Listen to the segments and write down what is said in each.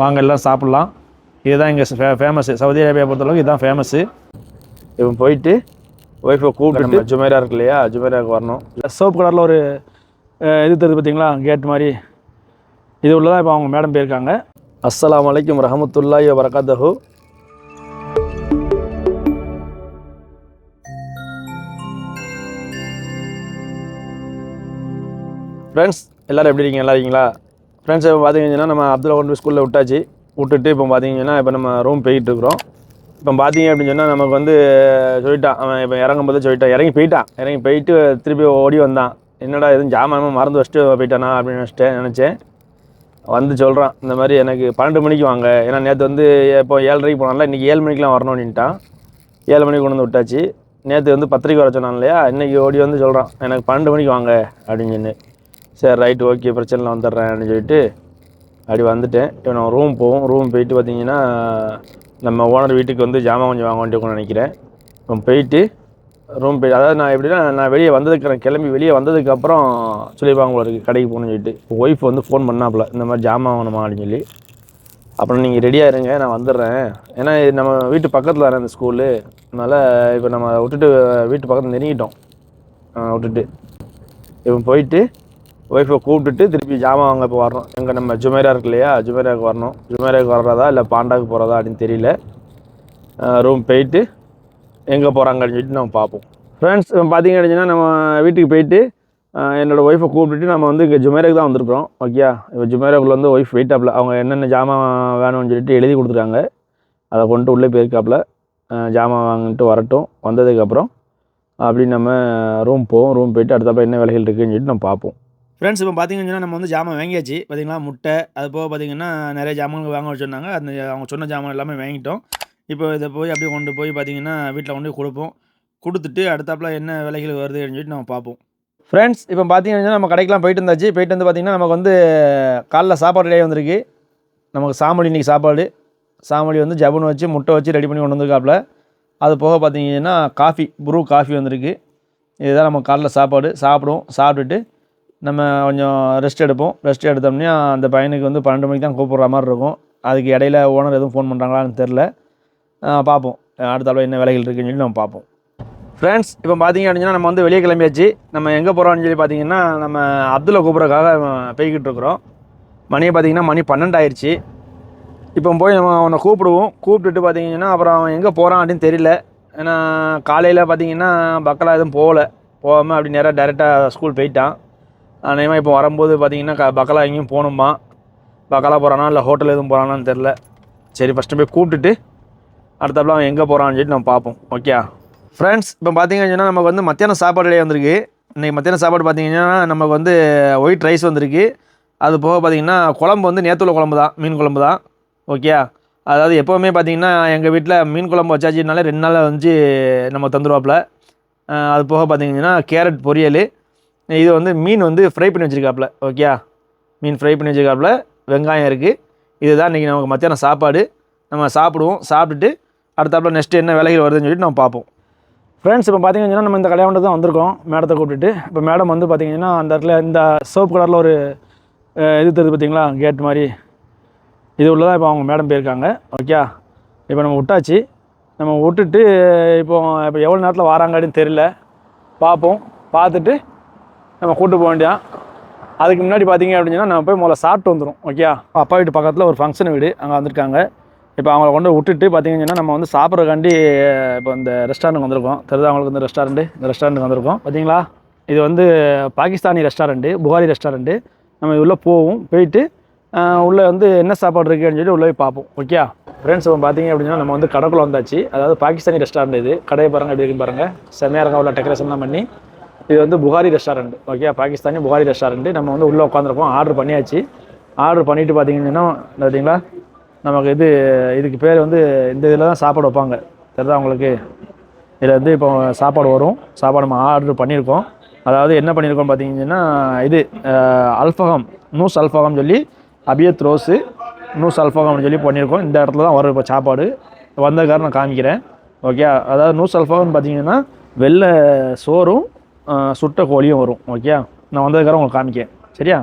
வாங்க எல்லாம் சாப்பிட்லாம். இதுதான் இங்கே ஃபே ஃபேமஸ்ஸு சவுதி அரேபியா பொறுத்தளவுக்கு இதுதான் ஃபேமஸ்ஸு இவன் போயிட்டு ஒய்ஃபை கூப்பிட்டு ஜுமேரா இருக்கு இல்லையா? ஜுமேராவுக்கு வரணும். சோப்பு கலரில் ஒரு இது தெரியுது பார்த்தீங்களா கேட் மாதிரி. இது உள்ள தான் இப்போ அவங்க மேடம் போயிருக்காங்க. அஸ்ஸலாமு அலைக்கும் ரஹமத்துல்லாஹி வரகாத்தஹு ஃப்ரெண்ட்ஸ் எல்லோரும் எப்படி இருக்கீங்க? நல்லா இருக்கீங்களா? ஃப்ரெண்ட்ஸ் இப்போ பார்த்தீங்கன்னா நம்ம அப்துல்லா கொண்டு ஸ்கூலில் விட்டாச்சு. விட்டுட்டு இப்போ பார்த்தீங்கன்னா இப்போ நம்ம ரூம் போயிட்டு இருக்கிறோம். இப்போ பார்த்தீங்க அப்படின்னு சொன்னால் நமக்கு வந்து சொல்லிட்டான். அவன் இப்போ இறங்கும் போது சொல்லிட்டான். இறங்கி போயிட்டான். இறங்கி போயிட்டு திருப்பி ஓடி வந்தான். என்னடா எதுவும் ஜாமான் மறந்து வச்சுட்டு போயிட்டானா அப்படின்னு நினச்சிட்டேன் நினச்சேன். வந்து சொல்கிறான் இந்த மாதிரி எனக்கு பன்னெண்டு மணிக்கு வாங்க. ஏன்னா நேற்று வந்து இப்போ ஏழரைக்கு போனால இன்றைக்கி ஏழு மணிக்கெலாம் வரணும்னுட்டான் ஏழு மணிக்கு கொண்டு வந்து விட்டாச்சு. நேற்று வந்து பத்திரிக்கை வர சொன்னான் இல்லையா? இன்றைக்கி ஓடி வந்து சொல்கிறான் எனக்கு பன்னெண்டு மணிக்கு வாங்க அப்படின்னு சொன்னு சரி ரைட்டு ஓகே பிரச்சனை இல்லை சொல்லிட்டு அப்படி வந்துட்டேன். இப்போ நான் ரூம் போவோம். ரூம் போயிட்டு பார்த்தீங்கன்னா நம்ம ஓனர் வீட்டுக்கு வந்து ஜாமான் கொஞ்சம் வாங்க வேண்டியிருக்கும்னு நினைக்கிறேன். இப்போ போயிட்டு ரூம் போய் அதாவது நான் எப்படின்னா நான் வெளியே வந்ததுக்கு கிளம்பி வெளியே வந்ததுக்கப்புறம் சொல்லியிருப்பாங்க உங்களுக்கு கடைக்கு போகணும்னு சொல்லிட்டு. ஒய்ஃப் வந்து ஃபோன் பண்ணாப்புல இந்த மாதிரி ஜாமான் வாங்கணுமா அப்படின்னு சொல்லி. அப்புறம் நீங்கள் ரெடியாக இருங்க நான் வந்துடுறேன். ஏன்னா இது நம்ம வீட்டு பக்கத்தில் தானே அந்த ஸ்கூலு அதனால் இப்போ நம்ம விட்டுட்டு வீட்டு பக்கத்தில் நெருங்கிட்டோம். ஆ, விட்டுட்டு. இப்போ போயிட்டு ஒய்ஃபை கூப்பிட்டுட்டு திருப்பி ஜாமான் வாங்க இப்போ வரணும். எங்கே நம்ம ஜுமேரா இருக்கு இல்லையா? ஜுமேராவுக்கு வரணும். ஜுமேராவுக்கு வர்றதா இல்லை பாண்டாவுக்கு போகிறதா அப்படின்னு தெரியல. ரூம் போயிட்டு எங்கே போகிறாங்க அப்படின்னு சொல்லிட்டு நம்ம பார்ப்போம். ஃப்ரெண்ட்ஸ் பார்த்தீங்க அப்படின்னா நம்ம வீட்டுக்கு போயிட்டு என்னோடய ஒய்ஃபை கூப்பிட்டுட்டு நம்ம வந்து இங்கே ஜுமேராக்கு தான் வந்திருக்கிறோம். ஓகே இப்போ ஜுமேராக்குள்ள வந்து ஒய்ஃப் வெயிட்டாப்பில் அவங்க என்னென்ன ஜாமான் வேணும்னு சொல்லிட்டு எழுதி கொடுத்துருக்காங்க. அதை கொண்டு உள்ளே போயிருக்காப்புல ஜாமான் வாங்கிட்டு வரட்டும். வந்ததுக்கப்புறம் அப்படி நம்ம ரூம் போவோம். ரூம் போயிட்டு அடுத்தப்ப என்ன வேலைகள் இருக்குதுன்னு சொல்லிட்டு நம்ம பார்ப்போம். ஃப்ரெண்ட்ஸ் இப்போ பார்த்தீங்கன்னா நம்ம வந்து ஜாமான் வாங்கியாச்சு. பார்த்தீங்களா முட்டை அது போக பார்த்தீங்கன்னா நிறைய ஜாமான்கள் வாங்க சொன்னாங்க அந்த அவங்க சொன்ன ஜாமான் எல்லாமே வாங்கிட்டோம். இப்போ இதை போய் அப்படியே கொண்டு போய் பார்த்தீங்கன்னா வீட்டில் கொண்டு போய் கொடுப்போம். கொடுத்துட்டு அடுத்தாப்புல என்ன விலைகள் வருது அப்படின்னு சொல்லிட்டு நம்ம பார்ப்போம். ஃப்ரெண்ட்ஸ் இப்போ பார்த்தீங்கன்னா நம்ம கடைக்கெலாம் போயிட்டு இருந்தாச்சு போயிட்டு வந்து பார்த்தீங்கன்னா நமக்கு வந்து காலைல சாப்பாடு ரெடியாக வந்திருக்கு. நமக்கு சாமொழி இன்றைக்கி சாப்பாடு. சாமொழி வந்து ஜபுன் வச்சு முட்டை வச்சு ரெடி பண்ணி கொண்டு வந்திருக்காப்புல. அது போக பார்த்தீங்கன்னா காஃபி ப்ரூ காஃபி வந்திருக்கு. இதுதான் நம்ம காலைல சாப்பாடு. சாப்பிடுவோம். சாப்பிட்டுட்டு நம்ம கொஞ்சம் ரெஸ்ட் எடுப்போம். ரெஸ்ட் எடுத்தோம்னா அந்த பையனுக்கு வந்து பன்னெண்டு மணிக்கு தான் கூப்பிட்ற மாதிரி இருக்கும். அதுக்கு இடையில ஓனர் எதுவும் ஃபோன் பண்ணுறாங்களான்னு தெரில பார்ப்போம். அடுத்த அளவு என்ன வேலைகள் இருக்குன்னு சொல்லி நம்ம பார்ப்போம். ஃப்ரெண்ட்ஸ் இப்போ பார்த்தீங்க அப்படின்னா நம்ம வந்து வெளியே கிளம்பியாச்சு. நம்ம எங்கே போகிறோம்னு சொல்லி பார்த்தீங்கன்னா நம்ம அப்துல்லா கூப்பிட்றதுக்காக போய்கிட்டு இருக்கிறோம். மணியை பார்த்தீங்கன்னா மணி பன்னெண்டு ஆயிடுச்சு இப்போ போய் நம்ம அவனை கூப்பிடுவோம். கூப்பிட்டுட்டு பார்த்தீங்கன்னா அப்புறம் அவன் எங்கே போகிறான் அப்படின்னு தெரியல. ஏன்னா காலையில் பார்த்தீங்கன்னா பக்கலாக எதுவும் போகலை. போகாமல் அப்படி நேராக டேரெக்டாக ஸ்கூல் போயிட்டான். அநேகமாக இப்போ வரும்போது பார்த்தீங்கன்னா க பக்கலா எங்கேயும் போகணுமா? பக்கலா போகிறானா இல்லை ஹோட்டல் எதுவும் போகிறானான்னு தெரில சரி ஃபஸ்ட்டு போய் கூப்பிட்டுட்டு அடுத்தப்பலாம் அவன் எங்கே போகிறான்னு சொல்லிட்டு நம்ம பார்ப்போம். ஓகே ஃப்ரெண்ட்ஸ் இப்போ பார்த்தீங்கன்னா நமக்கு வந்து மத்தியானம் சாப்பாடு வந்திருக்கு. இன்றைக்கி மத்தியானம் சாப்பாடு பார்த்தீங்கன்னா நமக்கு வந்து ஒயிட் ரைஸ் வந்திருக்கு. அது போக பார்த்தீங்கன்னா குழம்பு வந்து நேற்றுள்ள குழம்பு தான் மீன் குழம்பு தான். ஓகே அதாவது எப்போவுமே பார்த்தீங்கன்னா எங்கள் வீட்டில் மீன் குழம்பு வச்சாச்சுனாலே ரெண்டு நாள் வந்து நம்ம தந்துருவாப்புல. அது போக பார்த்தீங்கன்னா கேரட் பொரியல். இது வந்து மீன் வந்து ஃப்ரை பண்ணி வச்சுருக்காப்புல ஓகே மீன் ஃப்ரை பண்ணி வச்சுருக்காப்புல வெங்காயம் இருக்குது இதுதான் இன்றைக்கி நமக்கு மத்தியானம் சாப்பாடு. நம்ம சாப்பிடுவோம் சாப்பிட்டுட்டு அடுத்தாப்புல நெக்ஸ்ட்டு என்ன வேலைகள் வருதுன்னு சொல்லிட்டு நம்ம பார்ப்போம். ஃப்ரெண்ட்ஸ் இப்போ பார்த்தீங்கன்னா நம்ம இந்த கல்யாணத்துக்கு தான் வந்திருக்கோம் மேடத்தை கூப்பிட்டுட்டு. இப்போ மேடம் வந்து பார்த்தீங்கன்னா அந்த இடத்துல இந்த சோப்பு கலரில் ஒரு இது தருது பார்த்தீங்களா கேட் மாதிரி. இது உள்ள தான் இப்போ அவங்க மேடம் போயிருக்காங்க ஓகே இப்போ நம்ம விட்டாச்சு. நம்ம விட்டுட்டு இப்போ இப்போ எவ்வளோ நேரத்தில் வராங்க அப்படின்னு தெரியல. பார்ப்போம் பார்த்துட்டு நம்ம கூட்டு போக வேண்டியதான் அதுக்கு முன்னாடி பார்த்தீங்க அப்படின்னா நம்ம போய் முதல்ல சாப்பிட்டு வந்துடும் ஓகே அப்பா வீட்டு பக்கத்தில் ஒரு ஃபங்க்ஷன் வீடு அங்கே வந்திருக்காங்க. இப்போ அவங்கள கொண்டு விட்டுட்டு பார்த்தீங்கன்னா நம்ம வந்து சாப்பிட்றக்காண்டி இப்போ இந்த ரெஸ்டாரண்ட்டுக்கு வந்திருக்கோம். தெரியுதா அவங்களுக்கு இந்த ரெஸ்டாரண்ட்டு இந்த ரெஸ்டாரண்ட்டுக்கு வந்திருக்கோம். பார்த்தீங்களா? இது வந்து பாகிஸ்தானி ரெஸ்டாரண்ட்டு புகாரி ரெஸ்டாரண்ட்டு நம்ம உள்ளே போவோம் போயிட்டு உள்ளே வந்து என்ன சாப்பாடு இருக்குன்னு சொல்லி உள்ளே போய் பார்ப்போம் ஓகே ஃப்ரெண்ட்ஸ் இப்போ பார்த்தீங்க அப்படின்னா நம்ம வந்து கடைக்குள்ளே வந்தாச்சு. அதாவது பாகிஸ்தானி ரெஸ்டாரண்ட் இது. கடையை பாருங்கள் எப்படி இருக்குன்னு பாருங்கள் செம்மையாக இருக்க உள்ள டெக்கரேஷன்லாம் பண்ணி. இது வந்து Bukhari restaurant okay Pakistani Bukhari restaurant நம்ம வந்து உள்ளே உட்காந்துருக்கோம் ஆர்டர் பண்ணியாச்சு. ஆர்டர் பண்ணிட்டு பார்த்தீங்கன்னா பார்த்தீங்களா நமக்கு இது இதுக்கு பேர் வந்து இந்த இதில் தான் சாப்பாடு வைப்பாங்க. தெரியுதா உங்களுக்கு? இதில் வந்து இப்போ சாப்பாடு வரும். சாப்பாடு நம்ம ஆர்டர் பண்ணியிருக்கோம். அதாவது என்ன பண்ணியிருக்கோம் பார்த்தீங்கன்னா இது அல்ஃபகம் நூஸ் அல்ஃபகம் சொல்லி அபியத் ரோஸு நூஸ் அல்ஃபகம்னு சொல்லி பண்ணியிருக்கோம். இந்த இடத்துல தான் வரும் இப்போ சாப்பாடு. வந்ததுக்கார நான் காமிக்கிறேன். ஓகே அதாவது நூஸ் அல்ஃபகம்னு பார்த்தீங்கன்னா வெள்ளை சோறும் சுட்ட கோழியும் வரும். ஓகே நான் வந்ததுக்காக உங்களுக்கு காமிக்கேன். சரியா?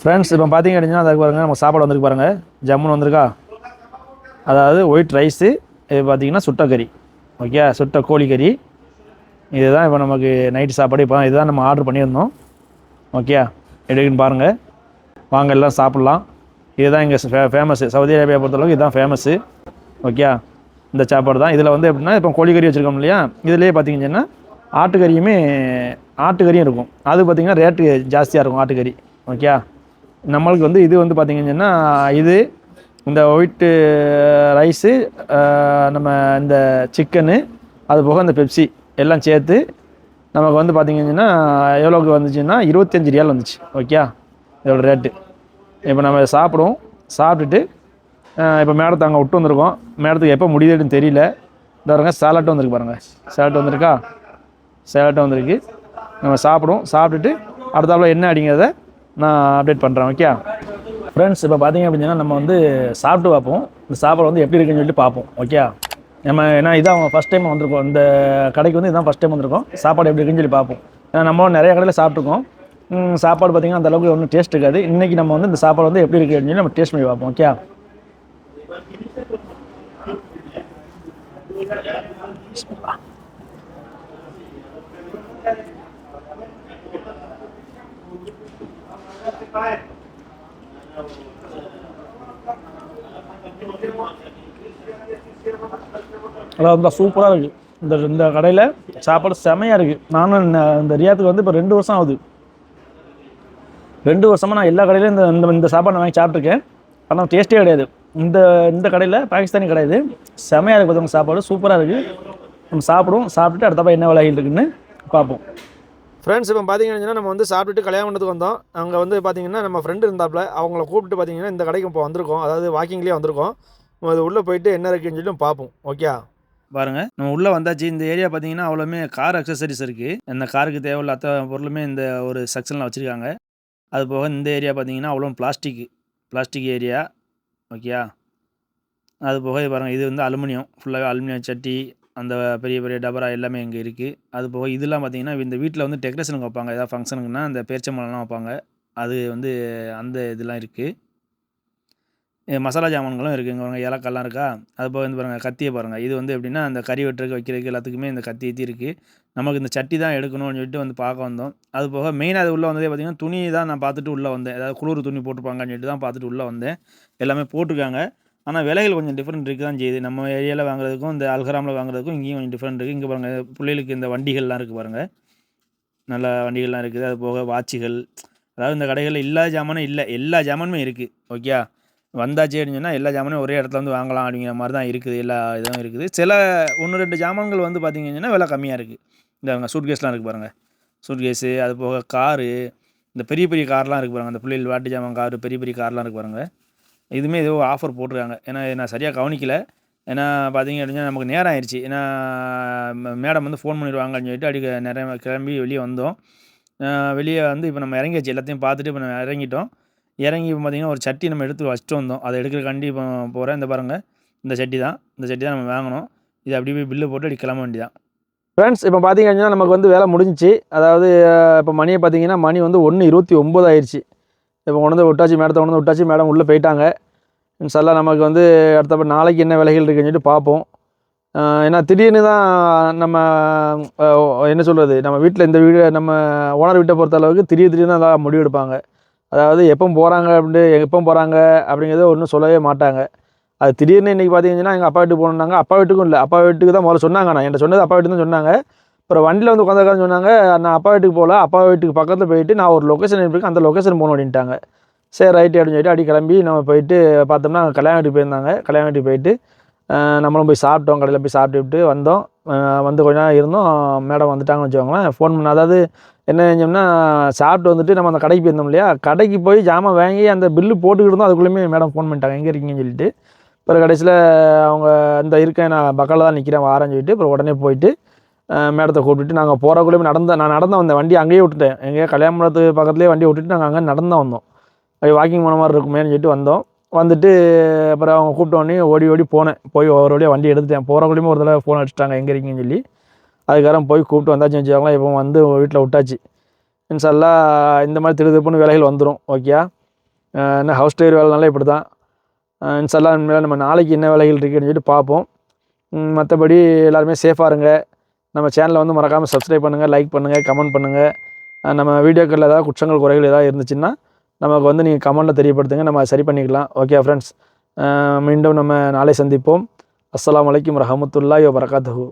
ஃப்ரெண்ட்ஸ் இப்போ பார்த்தீங்க அப்படின்னா அதுக்கு பாருங்கள் நம்ம சாப்பாடு வந்திருக்கு பாருங்கள் ஜம்முன் வந்திருக்கா? அதாவது ஒயிட் ரைஸு இது பார்த்தீங்கன்னா சுட்ட கறி. ஓகே சுட்ட கோழி கறி. இதுதான் இப்போ நமக்கு நைட்டு சாப்பாடு. இப்போ இதுதான் நம்ம ஆர்டர் பண்ணியிருந்தோம். ஓகே எடுக்குன்னு பாருங்கள் வாங்க எல்லாம் சாப்பிட்லாம். இதுதான் இங்கே ஃபே ஃபேமஸ்ஸு சவுதி அரேபியா பொறுத்தளவுக்கு இதுதான் ஃபேமஸ்ஸு ஓகே இந்த சாப்பாடு தான். இதில் வந்து எப்படின்னா இப்போ கோழிக்கறி வச்சுருக்கோம் இல்லையா? இதுலேயே பார்த்தீங்கன்னா ஆட்டுக்கறியுமே ஆட்டுக்கறியும் இருக்கும். அது பார்த்திங்கன்னா ரேட்டு ஜாஸ்தியாக இருக்கும் ஆட்டுக்கறி. ஓகே நம்மளுக்கு வந்து இது வந்து பார்த்திங்கன்னா இது இந்த ஒயிட்டு ரைஸு நம்ம இந்த சிக்கனு அது போக இந்த பெப்சி எல்லாம் சேர்த்து நமக்கு வந்து பார்த்திங்கன்னா எவ்வளோக்கு வந்துச்சுன்னா இருபத்தஞ்சி ரியால் வந்துச்சு. ஓகே இதோட ரேட்டு இப்போ நம்ம சாப்பிடுவோம். சாப்பிட்டுட்டு இப்போ மேடத்தை அங்கே விட்டு வந்திருக்கோம். மேடத்துக்கு எப்போ முடியுதுன்னு தெரியல. இந்த பாருங்க சேலட் வந்திருக்கு பாருங்கள் சாலாட் வந்திருக்கா? சேலட்டும் வந்திருக்கு. நம்ம சாப்பிடுவோம். சாப்பிட்டுட்டு அடுத்தாப்புல என்ன அப்படிங்கிறத நான் அப்டேட் பண்ணுறேன் ஓகே ஃப்ரெண்ட்ஸ் இப்போ பார்த்தீங்க அப்படின்னா நம்ம வந்து சாப்பிட்டு பார்ப்போம். இந்த சாப்பாடு வந்து எப்படி இருக்குன்னு சொல்லிட்டு பார்ப்போம் ஓகே நம்ம ஏன்னா இதான் அவங்க ஃபஸ்ட் டைம் வந்திருக்கோம். இந்த கடைக்கு வந்து இதான் ஃபஸ்ட் டைம் வந்திருக்கோம். சாப்பாடு எப்படி இருக்குன்னு சொல்லி பார்ப்போம். ஏன்னா நம்ம நிறைய கடையில் சாப்பிட்ருக்கோம் சாப்பாடு பார்த்திங்கன்னா அந்த அளவுக்கு ஒன்றும் டேஸ்ட் இருக்காது. இன்றைக்கி நம்ம வந்து இந்த சாப்பாடு வந்து எப்படி இருக்குது அப்படின்னு சொல்லி நம்ம டேஸ்ட் பண்ணி பார்ப்போம் ஓகே அதாவது சூப்பராக இருக்குது இந்த இந்த கடையில் சாப்பாடு செமையாக இருக்குது நானும் இந்த- ரியாத்துக்கு வந்து இப்போ ரெண்டு வருஷம் ஆகுது. ரெண்டு வருஷமாக நான் எல்லா கடையிலும் இந்த இந்த இந்த சாப்பாடு நான் வாங்கி சாப்பிட்ருக்கேன் ஆனால் டேஸ்ட்டே கிடையாது. இந்த இந்த கடையில் பாகிஸ்தானி கிடையாது செமையாக இருக்குது பார்த்தவங்க சாப்பாடு. சூப்பராக இருக்குது நம்ம சாப்பிடுவோம். சாப்பிட்டுட்டு அடுத்தப்பா என்ன விலைகள் இருக்குன்னு பார்ப்போம். ஃப்ரெண்ட்ஸ் இப்போ பார்த்தீங்கன்னா நம்ம வந்து சாப்பிட்டுட்டு கல்யாணம் பண்ணதுக்கு வந்தோம். அங்கே வந்து பார்த்தீங்கன்னா நம்ம ஃப்ரெண்டு இருந்தாப்புல அவங்கள கூப்பிட்டு பார்த்தீங்கன்னா இந்த கடைக்கு இப்போ வந்திருக்கோம். அதாவது வாக்கிங்லேயே வந்திருக்கோம். அது உள்ளே போயிட்டு என்ன இருக்குன்னு சொல்லிட்டு பார்ப்போம் ஓகே பாருங்கள் நம்ம உள்ளே வந்தாச்சு. இந்த ஏரியா பார்த்தீங்கன்னா அவ்வளோமே கார் அக்சசரிஸ் இருக்குது இந்த காருக்கு தேவையில்ல அத்தனை பொருளுமே இந்த ஒரு செக்ஷனில் வச்சுருக்காங்க. அது போக இந்த ஏரியா பார்த்தீங்கன்னா அவ்வளோ பிளாஸ்டிக் பிளாஸ்டிக் ஏரியா ஓகேயா அது போக பாருங்கள் இது வந்து அலுமினியம். ஃபுல்லாகவே அலுமினியம் சட்டி அந்த பெரிய பெரிய டபரா எல்லாமே இங்கே இருக்குது அது போக இதெல்லாம் பார்த்தீங்கன்னா இந்த வீட்டில் வந்து டெக்கரேஷனுக்கு வைப்பாங்க. ஏதாவது ஃபங்க்ஷனுக்குன்னா அந்த பேரிச்சம்பழம்லாம் வைப்பாங்க. அது வந்து அந்த இதெல்லாம் இருக்குது மசாலா ஜாமான்களும் இருக்குது இங்கே பாருங்கள் ஏலக்காய்லாம் இருக்கா? அது போக வந்து பாருங்கள் கத்தியை பாருங்கள் இது வந்து எப்படின்னா அந்த கறி வெட்டுறதுக்கு வைக்கிறதுக்கு எல்லாத்துக்குமே இந்த கத்தி ஏற்றி இருக்குது நமக்கு இந்த சட்டி தான் எடுக்கணும்னு சொல்லிட்டு வந்து பார்க்க வந்தோம். அது போக மெயினாக அது உள்ளே வந்ததே பார்த்திங்கன்னா துணி தான் நான் பார்த்துட்டு உள்ளே வந்தேன். ஏதாவது குளிர் துணி போட்டிருப்பாங்கன்னு சொல்லிட்டு தான் பார்த்துட்டு உள்ளே வந்தேன். எல்லாமே போட்டிருக்காங்க. ஆனால் விலைகள் கொஞ்சம் டிஃப்ரெண்ட் இருக்குது தான் செய்யுது. நம்ம ஏரியாவில் வாங்குறதுக்கும் இந்த அல்கராமில் வாங்குறதுக்கும் இங்கேயும் கொஞ்சம் டிஃப்ரெண்ட் இருக்குது இங்கே பாருங்கள் பிள்ளைகளுக்கு இந்த வண்டிகள்லாம் இருக்குது பாருங்கள் நல்ல வண்டிகள்லாம் இருக்குது. அது போக வாட்சுகள். அதாவது இந்த கடைகளில் இல்லாத ஜாமானும் இல்லை. எல்லா ஜாமானுமே இருக்குது ஓகே வந்தாச்சு அப்படின்னு சொன்னால் எல்லா ஜாமானும் ஒரே இடத்துல வந்து வாங்கலாம் அப்படிங்கிற மாதிரி தான் இருக்குது. எல்லா இதுவும் இருக்குது. சில ஒன்று ரெண்டு ஜாமான்கள் வந்து பார்த்திங்கன்னா விலை கம்மியாக இருக்குது இந்த சூட்கேஸ்லாம் இருக்குது பாருங்கள் சூட்கேஸு அது போக காரு. இந்த பெரிய பெரிய கார்லாம் இருக்குது பாருங்கள் அந்த பிள்ளைகள் வாட்டு ஜாமான் காரு பெரிய பெரிய கார்லாம் இருக்குது பாருங்கள் இதுவுமே ஏதோ ஆஃபர் போட்டிருக்காங்க. ஏன்னா நான் சரியாக கவனிக்கல. ஏன்னா பார்த்தீங்க அப்படின்னா நமக்கு நேரம் ஆயிடுச்சு ஏன்னா மேடம் வந்து ஃபோன் பண்ணிடுவாங்கன்னு சொல்லிட்டு அடிக்க நிறைய கிளம்பி வெளியே வந்தோம். வெளியே வந்து இப்போ நம்ம இறங்கியாச்சு எல்லாத்தையும் பார்த்துட்டு இப்போ நம்ம இறங்கிட்டோம். இறங்கி இப்போ பார்த்திங்கன்னா ஒரு சட்டி நம்ம எடுத்து வச்சுட்டு வந்தோம். அதை எடுக்கிறக்காண்டி இப்போ போகிறேன் இந்த பாருங்கள் இந்த சட்டி தான். இந்த சட்டி தான் நம்ம வாங்கணும் இது அப்படியே போய் பில்லு போட்டு அப்படி கிளம்ப வேண்டியதான் ஃப்ரெண்ட்ஸ் இப்போ பார்த்தீங்க அப்படின்னா நமக்கு வந்து வேலை முடிஞ்சிச்சு. அதாவது இப்போ மணியை பார்த்தீங்கன்னா மணி வந்து ஒன்று இருபத்தி ஒம்பது ஆயிடுச்சு இப்போ கொண்டு வந்து விட்டாச்சு மேடத்தை கொண்டு வந்து விட்டாச்சு மேடம் உள்ளே போயிட்டாங்க. இன்ஷல்லாம் நமக்கு வந்து அடுத்த நாளைக்கு என்ன விலைகள் இருக்குன்னு சொல்லிட்டு பார்ப்போம். ஏன்னா திடீர்னு தான் நம்ம என்ன சொல்கிறது நம்ம வீட்டில் இந்த வீடு நம்ம ஓனர் வீட்டை பொறுத்த அளவுக்கு திடீர் திடீர்னு தான் முடிவு எடுப்பாங்க. அதாவது எப்போ போகிறாங்க அப்படின்ட்டு எப்போ போகிறாங்க அப்படிங்கிறத ஒன்றும் சொல்லவே மாட்டாங்க. அது திடீர்னு இன்றைக்கி பார்த்தீங்கன்னா எங்கள் அப்பா வீட்டுக்கு போகணுன்னாங்க அப்பா வீட்டுக்கும் இல்லை. அப்பா வீட்டுக்கு தான் முதல்ல சொன்னாங்க. நான் என்கிட்ட சொன்னது அப்பா வீட்டுக்கு தான் சொன்னாங்க. அப்புறம் வண்டியில் வந்து உட்காந்துருக்கான்னு சொன்னாங்க நான் அப்பா வீட்டுக்கு போகல அப்பா வீட்டுக்கு பக்கத்தில் போயிட்டு நான் ஒரு லொக்கேஷன் இருக்கு அந்த லொக்கேஷன் போகணும் அப்படின்ட்டாங்க. சரி ரைட்டு அப்படின்னு சொல்லிட்டு அடி கிளம்பி நம்ம போயிட்டு பார்த்தோம்னா கல்யாண வீட்டுக்கு போயிருந்தாங்க. கல்யாண வீட்டுக்கு போயிட்டு நம்மளும் போய் சாப்பிட்டோம் கடையில் போய் சாப்பிட்டுவிட்டு வந்தோம். வந்து கொஞ்ச நேரம் இருந்தோம். மேடம் வந்துட்டாங்கன்னு வச்சுக்கோங்களேன் ஃபோன் பண்ண அதாவது என்ன செஞ்சோம்னா சாப்பிட்டு வந்துட்டு நம்ம அந்த கடைக்கு போயிருந்தோம் இல்லையா? கடைக்கு போய் ஜாமான் வாங்கி அந்த பில்லு போட்டுக்கிட்டு இருந்தோம் அதுக்குள்ளேயுமே மேடம் ஃபோன் பண்ணிட்டாங்க எங்கே இருக்கீங்கன்னு சொல்லிட்டு. அப்புறம் கடைசியில் அவங்க இந்த இருக்கேன் நான் பக்கத்தில் தான் நிற்கிறேன் வாரேன்னு சொல்லிட்டு அப்புறம் உடனே போயிட்டு மேடத்தை கூப்பிட்டு நாங்கள் போகிறக்குள்ளே நடந்த நான் நடந்து வந்தேன். வண்டி அங்கேயே விட்டுட்டேன். எங்கேயோ கல்யாண பக்கத்துலேயே வண்டி விட்டுட்டு நாங்கள் அங்கே நடந்து வந்தோம். அப்படி வாக்கிங் போன மாதிரி இருக்குமேன்னு சொல்லிட்டு வந்தோம். வந்துட்டு அப்புறம் அவங்க கூப்பிட்ட உடனே ஓடி ஓடி போனேன். போய் ஒரு வழியாக வண்டி எடுத்துட்டேன். போகிறக்குள்ளேயுமே ஒரு தடவை ஃபோன் அடிச்சிட்டாங்க. எங்கே இருக்கீங்கன்னு சொல்லி. அதுக்கப்புறம் போய் கூப்பிட்டு வந்தாச்சுன்னு வச்சுக்கோங்களேன் இப்போ வந்து வீட்டில் விட்டாச்சு. இன்சல்லா இந்த மாதிரி திரு திருப்புன்னு வேலைகள் வந்துடும் ஓகே என்ன ஹவுஸ் டயர் வேலைனால இப்படி தான் இன்சல்லா இனிமேல் நம்ம நாளைக்கு என்ன வேலைகள் இருக்குன்னு சொல்லிட்டு பார்ப்போம். மற்றபடி எல்லாருமே சேஃபாக இருங்க. நம்ம சேனலை வந்து மறக்காமல் சப்ஸ்கிரைப் பண்ணுங்கள் லைக் பண்ணுங்கள் கமெண்ட் பண்ணுங்கள் நம்ம வீடியோக்களில் ஏதாவது குற்றங்கள் குறைகள் ஏதாவது இருந்துச்சுன்னா நமக்கு வந்து நீங்கள் கமெண்ட்டில் தெரியப்படுத்துங்க. நம்ம சரி பண்ணிக்கலாம். ஓகே ஃப்ரெண்ட்ஸ் மீண்டும் நம்ம நாளை சந்திப்போம். அஸ்ஸலாமு அலைக்கும் யோ வபரகாத்துஹு.